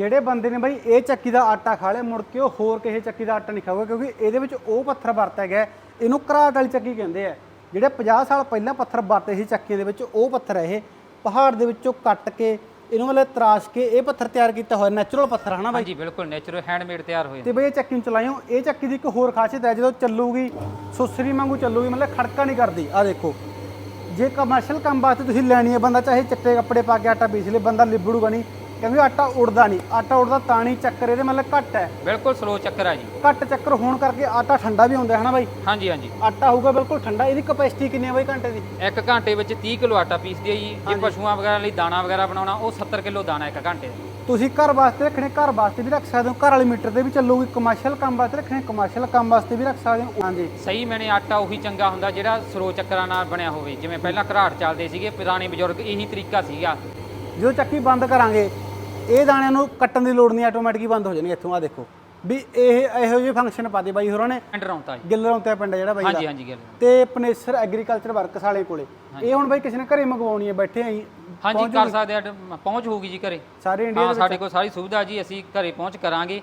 ਜਿਹੜੇ ਬੰਦੇ ਨੇ ਬਾਈ ਇਹ ਚੱਕੀ ਦਾ ਆਟਾ ਖਾ ਲਿਆ ਮੁੜ ਕੇ ਉਹ ਹੋਰ ਕਿਸੇ ਚੱਕੀ ਦਾ ਆਟਾ ਨਹੀਂ ਖਾਊਗਾ ਕਿਉਂਕਿ ਇਹਦੇ ਵਿੱਚ ਉਹ ਪੱਥਰ ਵਰਤਿਆ ਗਿਆ ਇਹਨੂੰ ਘਰਾਟ ਵਾਲੀ ਚੱਕੀ ਕਹਿੰਦੇ ਆ। ਜਿਹੜੇ 50 ਸਾਲ ਪਹਿਲਾਂ ਪੱਥਰ ਵਰਤੇ ਸੀ ਚੱਕੀ ਦੇ ਵਿੱਚ ਉਹ ਪੱਥਰ ਹੈ ਇਹ। ਪਹਾੜ ਦੇ ਵਿੱਚੋਂ ਕੱਟ ਕੇ ਇਹਨੂੰ ਮਤਲਬ ਤਰਾਸ਼ ਕੇ ਇਹ ਪੱਥਰ ਤਿਆਰ ਕੀਤਾ ਹੋਇਆ ਨੈਚੁਰਲ ਪੱਥਰ ਹਨਾ ਬਾਈ? ਹਾਂਜੀ ਬਿਲਕੁਲ ਨੇਚਰਲ ਹੈਂਡਮੇਡ ਤਿਆਰ ਹੋਏ ਤੇ ਬਈ ਇਹ ਚੱਕੀ ਨੂੰ ਚਲਾਇਓ। ਇਹ ਚੱਕੀ ਦੀ ਇੱਕ ਹੋਰ ਖਾਸੀਅਤ ਹੈ ਜਦੋਂ ਚੱਲੂਗੀ ਸੁਸਰੀ ਵਾਂਗੂ ਚੱਲੂਗੀ ਮਤਲਬ ਖੜਕਾ ਨਹੀਂ ਕਰਦੀ। ਆ ਦੇਖੋ ਜੇ ਕਮਰਸ਼ੀਅਲ ਕੰਮ ਵਾਸਤੇ ਤੁਸੀਂ ਲੈਣੀ ਹੈ ਬੰਦਾ ਚਾਹੇ ਚਿੱਟੇ ਕੱਪੜੇ ਪਾ ਕੇ ਆਟਾ ਪੀਸ ਲੇ ਬੰਦਾ ਲਿਬੜੂਗਾ ਨਹੀਂ। ਕਿਉਂਕਿ ਆਟਾ ਉੜਦਾ ਨਹੀਂ। ਆਟਾ ਉੜਦਾ ਤਾਂ ਨਹੀਂ ਚੱਕਰ ਇਹਦੇ ਮਤਲਬ ਘੱਟ ਹੈ। ਬਿਲਕੁਲ ਸਲੋ ਚੱਕਰ ਆ ਜੀ। ਘੱਟ ਚੱਕਰ ਹੋਣ ਕਰਕੇ ਆਟਾ ਠੰਡਾ ਵੀ ਹੁੰਦਾ ਹੈ ਹਨਾ ਬਾਈ? ਹਾਂਜੀ ਹਾਂਜੀ। ਆਟਾ ਹੋਊਗਾ ਬਿਲਕੁਲ ਠੰਡਾ। ਇਹਦੀ ਕਪੈਸਿਟੀ ਕਿੰਨੀ ਹੈ ਬਾਈ ਘੰਟੇ ਦੀ? ਇੱਕ ਘੰਟੇ ਵਿੱਚ 30 ਕਿਲੋ ਆਟਾ ਪੀਸਦੀ ਹੈ ਜੀ। ਜੇ ਪਸ਼ੂਆਂ ਵਗੈਰਾ ਲਈ ਦਾਣਾ ਵਗੈਰਾ ਬਣਾਉਣਾ ਉਹ 70 ਕਿਲੋ ਦਾਣਾ ਇੱਕ ਘੰਟੇ ਦਾ। ਤੁਸੀਂ ਘਰ ਵਾਸਤੇ ਰੱਖਣੇ ਘਰ ਵਾਸਤੇ ਵੀ ਰੱਖ ਸਕਦੇ ਹੋ। ਘਰ ਵਾਲੇ ਮੀਟਰ ਤੇ ਵੀ ਚੱਲੂਗੀ। ਕਮਰਸ਼ੀਅਲ ਕੰਮ ਵਾਸਤੇ ਰੱਖਣੇ ਕਮਰਸ਼ੀਅਲ ਕੰਮ ਵਾਸਤੇ ਵੀ ਰੱਖ ਸਕਦੇ ਹੋ। ਹਾਂਜੀ। ਸਹੀ ਮੈਨੇ ਆਟਾ ਉਹੀ ਚੰਗਾ ਹੁੰਦਾ ਜਿਹੜਾ ਸਰੋ ਚੱਕਰਾਂ ਨਾਲ ਬਣਿਆ ਹੋਵੇ। ਜਿਵੇਂ ਪਹਿਲਾਂ ਘਰਾਟ ਚੱਲਦੇ ਸੀਗੇ ਪੁਰਾਣੇ ਬਜ਼ੁਰਗ ਇਹੀ ਤਰੀਕਾ ਸੀਗਾ। ਜਦੋਂ ਚੱਕੀ ਬੰਦ ਕਰਾਂਗੇ ਇਹ ਦਾਣਿਆਂ ਨੂੰ ਕੱਟਣ ਦੀ ਲੋੜ ਨਹੀਂ ਆਟੋਮੈਟਿਕ ਹੀ ਬੰਦ ਹੋ ਜਾਣਗੇ ਇੱਥੋਂ ਆ ਦੇਖੋ। ਵੀ ਇਹ ਇਹੋ ਜਿਹੇ ਫੰਕਸ਼ਨ ਪਾਦੇ ਬਾਈ ਹੋਰਾਂ ਨੇ। ਜੀ। ਉੱਤੇ ਪਿੰਡ ਜਿਹੜਾ ਬਾਈ ਦਾ। ਹਾਂਜੀ ਹਾਂਜੀ ਗੱਲ ਤੇ ਪਨੇਸਰ ਐਗਰੀਕਲਚਰ ਵਰਕਸ ਵਾਲੇ ਕੋਲੇ। ਇਹ ਹੁਣ ਬਾਈ ਕਿਸੇ ਨੇ ਘਰੇ ਮੰਗਵਾਉਣੀ ਹੈ ਬੈਠੇ ਆਂ ਹਾਂਜੀ ਕਰ ਸਕਦੇ ਆ ਪਹੁੰਚ ਹੋਊਗੀ ਜੀ ਘਰੇ। ਸਾਰੇ ਇੰਡੀਆ ਹਾਂ ਸਾਡੇ ਕੋਲ ਸਾਰੀ ਸੁਵਿਧਾ ਜੀ ਅਸੀਂ ਘਰੇ ਪਹੁੰਚ ਕਰਾਂਗੇ।